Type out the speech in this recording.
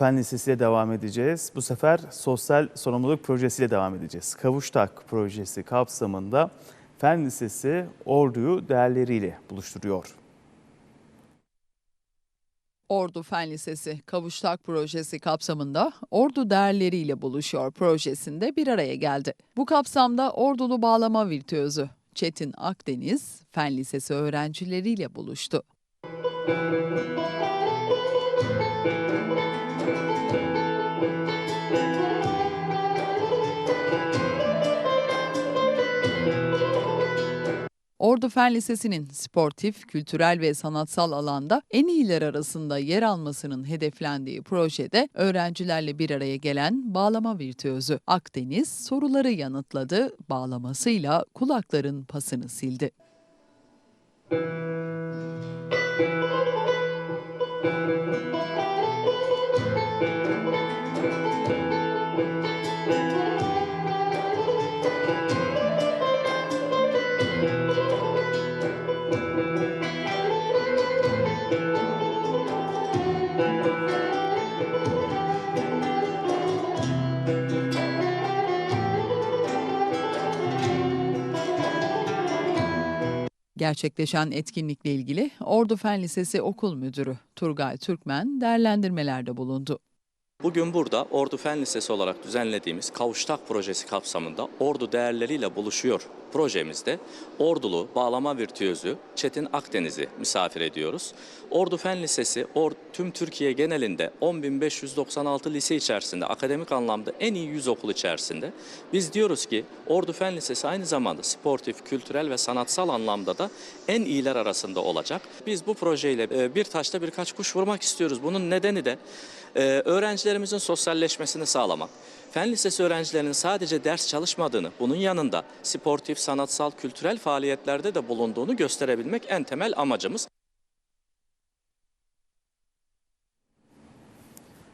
Fen Lisesi ile devam edeceğiz. Bu sefer sosyal sorumluluk projesiyle devam edeceğiz. Kavuştak projesi kapsamında Fen Lisesi Ordu'yu değerleriyle buluşturuyor. Ordu Fen Lisesi Kavuştak projesi kapsamında Ordu değerleriyle buluşuyor projesinde bir araya geldi. Bu kapsamda Ordulu bağlama virtüözü Çetin Akdeniz Fen Lisesi öğrencileriyle buluştu. Ordu Fen Lisesi'nin sportif, kültürel ve sanatsal alanda en iyiler arasında yer almasının hedeflendiği projede öğrencilerle bir araya gelen bağlama virtüözü Akdeniz soruları yanıtladı, bağlamasıyla kulakların pasını sildi. Gerçekleşen etkinlikle ilgili Ordu Fen Lisesi Okul Müdürü Turgay Türkmen değerlendirmelerde bulundu. Bugün burada Ordu Fen Lisesi olarak düzenlediğimiz Kavuştak projesi kapsamında Ordu değerleriyle buluşuyor projemizde Ordulu bağlama virtüözü Çetin Akdeniz'i misafir ediyoruz. Ordu Fen Lisesi or, tüm Türkiye genelinde 10.596 lise içerisinde akademik anlamda en iyi 100 okul içerisinde. Biz diyoruz ki Ordu Fen Lisesi aynı zamanda sportif, kültürel ve sanatsal anlamda da en iyiler arasında olacak. Biz bu projeyle e, bir taşla birkaç kuş vurmak istiyoruz. Bunun nedeni de e, öğrencilerimizin sosyalleşmesini sağlamak. Fen lisesi öğrencilerinin sadece ders çalışmadığını, bunun yanında sportif, sanatsal, kültürel faaliyetlerde de bulunduğunu gösterebilmek en temel amacımız.